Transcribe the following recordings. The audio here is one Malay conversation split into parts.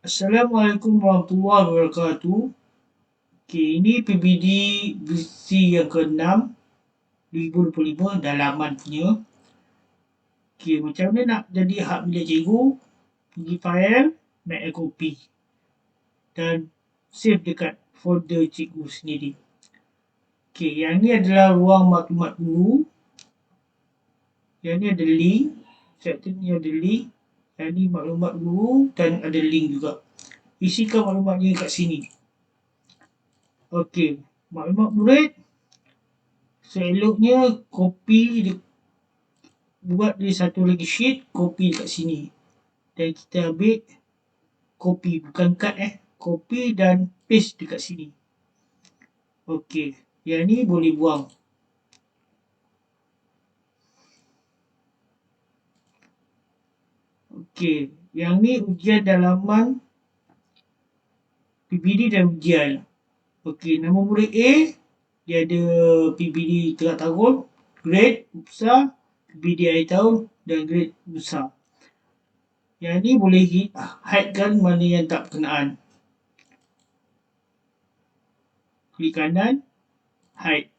Assalamualaikum warahmatullahi wabarakatuh. Okey, ini PBD versi yang ke-6 2025 dalaman punya. Okey, macam mana nak jadi hak milik cikgu? Pergi file, make a copy. Dan save dekat folder cikgu sendiri. Okey, yang ni adalah ruang maklumat guru. Yang ni ada link. Chapter ni ada link. Yang ni maklumat guru dan ada link juga. Isikan maklumatnya kat sini. Okey, maklumat murid. Seeloknya copy buat dia satu lagi sheet, copy kat sini. Dan kita ambil copy, bukan cut eh. Copy dan paste dekat sini. Okey, yang ni boleh buang. Okey, yang ni ujian dalaman PBD dan ujian. Okey, nama murid A, dia ada PBD tengah tahun, grade besar, PBD akhir tahun dan grade besar. Yang ni boleh hidekan mana yang tak berkenaan. Klik kanan, hide.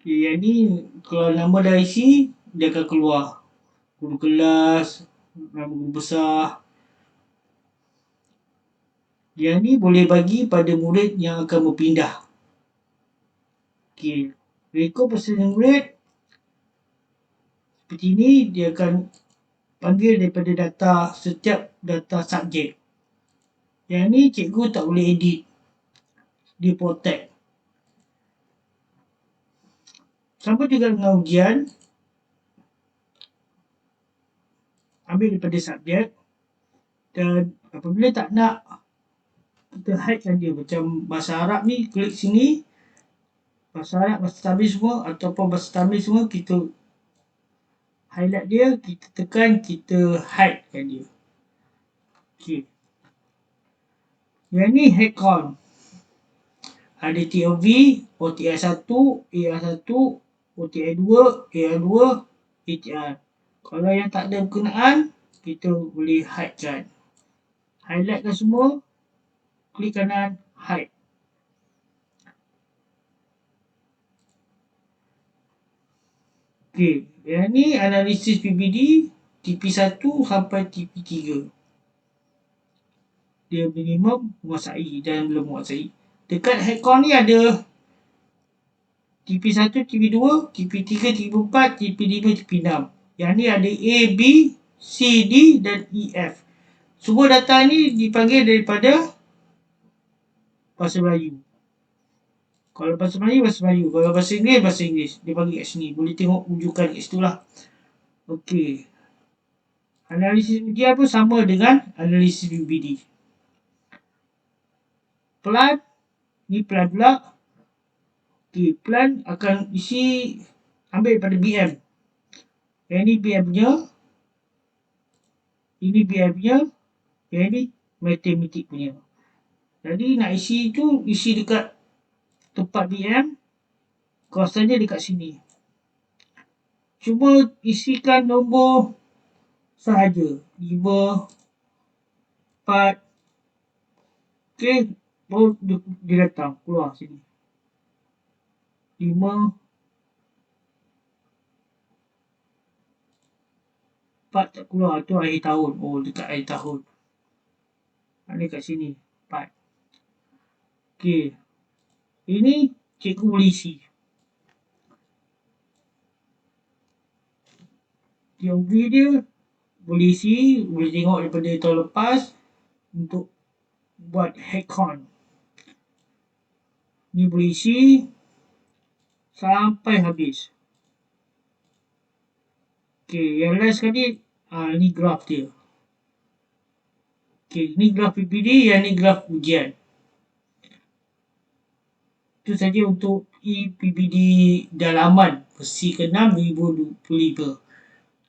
Okay, yang ni kalau nama dah isi, dia akan keluar guru kelas, guru besar. Yang ni boleh bagi pada murid yang akan berpindah. Okey, rekod persalinan murid seperti ini dia akan panggil daripada data setiap data subjek. Yang ni cikgu tak boleh edit. Dia protect. Sama juga dengan ujian, ambil daripada subjek dan apabila tak nak kita hidekan dia. Macam bahasa Arab ni klik sini bahasa Arab bahasa Tamil semua ataupun bahasa Tamil semua kita highlight dia kita tekan kita hidekan dia. Okey. Yang ni head count ada TOV, OTI 1, AR 1, OTI 2, AR 2, ATR. Kalau yang tak ada berkenaan, kita boleh hide kan. Highlightkan semua, klik kanan, hide. Okey, yang ni analisis PBD TP1 sampai TP3. Dia minimum menguasai dan belum menguasai. Dekat headcount ni ada TP1, TP2, TP3, TP4, TP5, TP6. Yang ni ada A, B, C, D dan E, F. Semua data ni dipanggil daripada bahasa Melayu. Kalau bahasa Melayu, bahasa Melayu. Kalau bahasa Inggeris, bahasa Inggeris. Dia panggil kat sini. Boleh tengok rujukan kat situ lah. Okey. Analisis media pun sama dengan analisis BBD. Plan. Ni plan pula. Okey. Plan akan isi ambil daripada BM. Ini BM punya. Yang ni matematik punya. Jadi nak isi tu isi dekat tempat BM. Kawasannya dekat sini. Cuma isikan nombor sahaja. 5, 4. Okey. Baru dia datang. Keluar sini. 5, Empat tak keluar tu akhir tahun. Oh dekat akhir tahun. Ada kat sini. Empat. Okey. Ini cikgu boleh isi. Teori dia boleh isi, boleh tengok daripada tahun lepas untuk buat hackon. Ni boleh isi sampai habis. Okey, yang last sekali, ah, ni graf dia. Okey, ni graf PPD, yang ni graf ujian. Itu saja untuk EPBD dalaman versi ke-6 2025.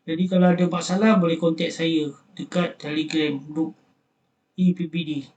Jadi kalau ada masalah boleh kontak saya dekat Telegram group EPBD.